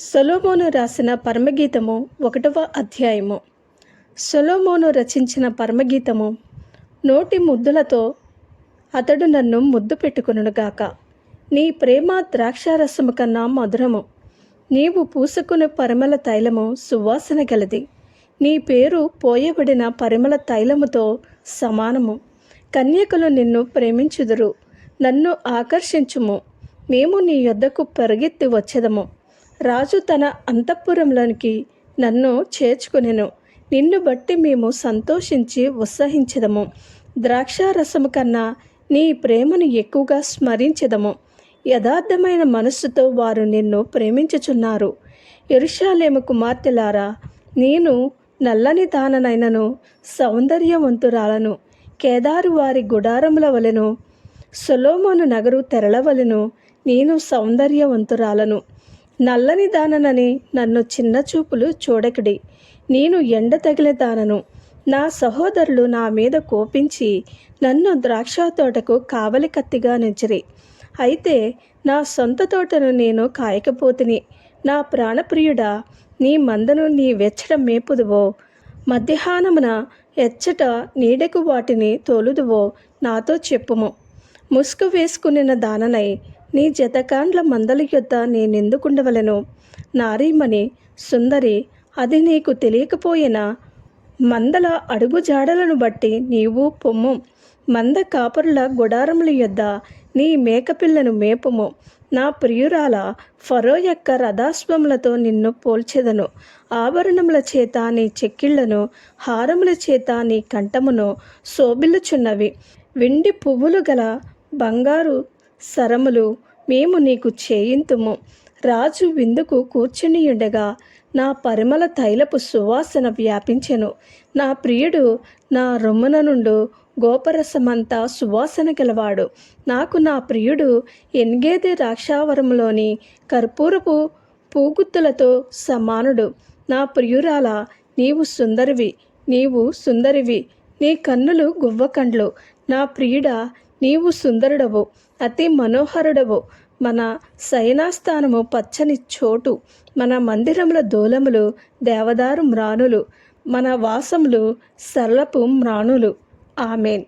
సొలోమోను రాసిన పరమగీతము ఒకటవ అధ్యాయము. సొలోమోను రచించిన పరమగీతము నోటి ముద్దులతో అతడు నన్ను ముద్దు పెట్టుకునుగాక నీ ప్రేమ ద్రాక్షారసము కన్నా మధురము. నీవు పూసుకుని పరిమళ తైలము సువాసన గలది. నీ పేరు పోయబడిన పరిమళ తైలముతో సమానము. కన్యకులు నిన్ను ప్రేమించుదురు. నన్ను ఆకర్షించుము. మేము నీ యొద్దకు పరిగెత్తి వచ్చేదము. రాజు తన అంతఃపురంలోనికి నన్ను చేర్చుకునెను. నిన్ను బట్టి మేము సంతోషించి ఉత్సహించదము. ద్రాక్షారసము కన్నా నీ ప్రేమను ఎక్కువగా స్మరించదము. యథార్థమైన మనస్సుతో వారు నిన్ను ప్రేమించుచున్నారు. ఎరుషాలేము కుమార్తెలారా నేను నల్లని దాననైనను సౌందర్యవంతురాలను కేదారు వారి గుడారముల వలెను సొలోమోను నగరు తెరలవలెను నేను సౌందర్యవంతురాలను. నల్లని దాననని నన్ను చిన్న చూపులు చూడకడి. నేను ఎండ తగిలే దానను. నా సహోదరులు నా మీద కోపించి నన్ను ద్రాక్ష తోటకు కావలి కత్తిగా నుంచిరి. అయితే నా సొంత తోటను నేను కాయకపోతిని. నా ప్రాణప్రియుడా నీ మందను నీ వెచ్చట మేపుదువో. మధ్యాహ్నమున ఎచ్చట నీడకు వాటిని తోలుదువో నాతో చెప్పుము. ముసుగు వేసుకునిన దాననై నీ జతకాండ్ల మందల యొద్ద నేనెందుకుండవలను? నారీమణి సుందరి అది నీకు తెలియకపోయినా? మందల అడుగు జాడలను బట్టి నీవు పొమ్ము. మంద కాపరుల గుడారముల యొద్ద నీ మేకపిల్లను మేపుము. నా ప్రియురాల ఫరో యొక్క రథాశ్వములతో నిన్ను పోల్చెదను. ఆభరణముల చేత నీ చెక్కిళ్ళను హారముల చేత నీ కంఠమును శోభిల్లుచున్నవి. వెండి పువ్వులు గల బంగారు సరములు మేము నీకు చేయింతుము. రాజు విందుకు కూర్చునియుండగా నా పరిమళ తైలపు సువాసన వ్యాపించెను. నా ప్రియుడు నా రొమ్మున నుండు గోపరసమంతా సువాసన గలవాడు. నాకు నా ప్రియుడు ఎన్గేది రాక్షావరంలోని కర్పూరపు పూగుత్తులతో సమానుడు. నా ప్రియురాల నీవు సుందరివి నీవు సుందరివి నీ కన్నులు గువ్వకండ్లు. నా ప్రియుడ నీవు సుందరుడవు అతి మనోహరుడవు. మన శయనాస్థానము పచ్చని చోటు మన మందిరముల దూలములు దేవదారు మ్రాణులు మన వాసములు సరళపు మ్రాణులు ఆమెన్.